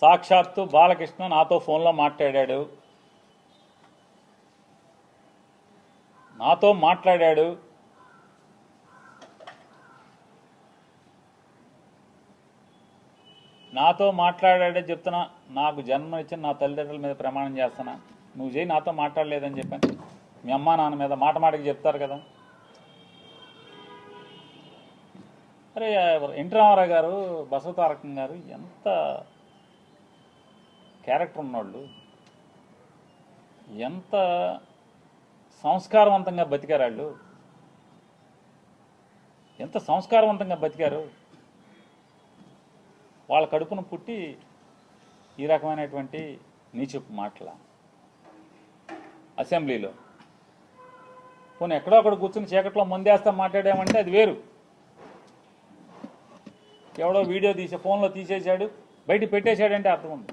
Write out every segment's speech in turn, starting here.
సాక్షాత్తు బాలకృష్ణ నాతో ఫోన్లో మాట్లాడాడు. నాతో మాట్లాడాడు. నాతో మాట్లాడాడే చెప్తున్నా నాకు జన్మ ఇచ్చిన నా తల్లిదండ్రుల మీద ప్రమాణం చేస్తున్నా. నువ్వు చేయి నాతో మాట్లాడలేదని చెప్పాను. మీ అమ్మా నాన్న మీద మాట మాటకి చెప్తారు కదా. అరే ఎన్టీ రామారావు గారు బసవతారకం గారు ఎంత క్యారెక్టర్ ఉన్నోళ్ళు ఎంత సంస్కారవంతంగా బతికారు వాళ్ళు ఎంత సంస్కారవంతంగా బతికారు? వాళ్ళ కడుపును పుట్టి ఈ రకమైనటువంటి నీచపు మాటల అసెంబ్లీలో. పోనీ ఎక్కడో అక్కడ కూర్చుని చీకట్లో ముందేస్తా మాట్లాడామంటే అది వేరు. ఎవడో వీడియో తీసే ఫోన్లో తీసేశాడు బయట పెట్టేశాడంటే అర్థం ఉంది.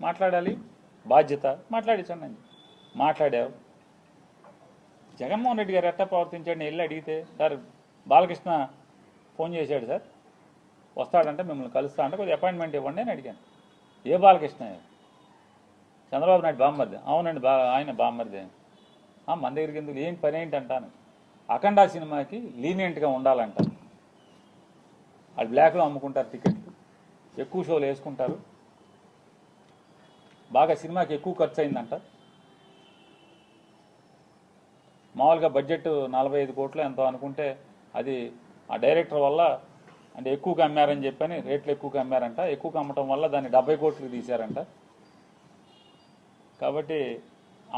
మాట్లాడాలి. బాధ్యత. మాట్లాడించండి అని మాట్లాడావు. జగన్మోహన్ రెడ్డి గారు ఎట్టా ప్రవర్తించాడు వెళ్ళి అడిగితే సార్ బాలకృష్ణ ఫోన్ చేశాడు సార్. వస్తాడంటే మిమ్మల్ని కలుస్తా అంటే కొద్దిగా అపాయింట్మెంట్ ఇవ్వండి అని అడిగాను. ఏ బాలకృష్ణ? చంద్రబాబు నాయుడు బామ్మర్ది. అవునండి బా ఆయన బామ్మర్ది. మన దగ్గరికి ఎందుకు? ఏం పని ఏంటి అంటాను. అఖండ సినిమాకి లీనియంట్గా ఉండాలంట. వాళ్ళు బ్లాక్లో అమ్ముకుంటారు టికెట్లు ఎక్కువ షోలు వేసుకుంటారు. బాగా సినిమాకి ఎక్కువ ఖర్చు అయిందంట మామూలుగా బడ్జెట్ నలభై ఐదు కోట్లు ఎంతో అనుకుంటే అది ఆ డైరెక్టర్ వల్ల అంటే ఎక్కువగా అమ్మారని చెప్పని రేట్లు ఎక్కువగా అమ్మారంట. ఎక్కువగా అమ్మటం వల్ల దాన్ని డెబ్బై కోట్లు తీశారంట. కాబట్టి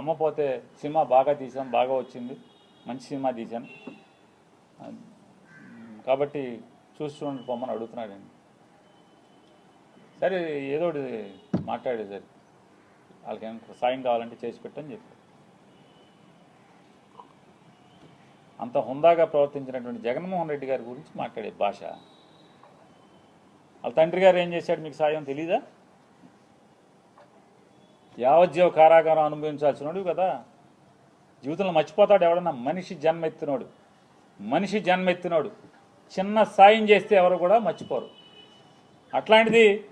అమ్మపోతే సినిమా బాగా తీసాం బాగా వచ్చింది. మంచి సినిమా తీశాను కాబట్టి చూసి చూడండి పొమ్మని అడుగుతున్నాడండి. సరే ఏదో మాట్లాడేది సరే వాళ్ళకి ఏమైనా సాయం కావాలంటే చేసి పెట్టని చెప్పారు. అంత హుందాగా ప్రవర్తించినటువంటి జగన్మోహన్ రెడ్డి గారి గురించి మాట్లాడే భాష. వాళ్ళ తండ్రి గారు ఏం చేశాడు మీకు సాయం తెలీదా? యావజ్జీవ కారాగారం అనుభవించాల్సినోడు కదా. జీవితంలో మర్చిపోతాడు ఎవడన్నా? మనిషి జన్మెత్తినోడు. మనిషి జన్మెత్తినోడు. చిన్న సాయం చేస్తే ఎవరు కూడా మర్చిపోరు. అట్లాంటిది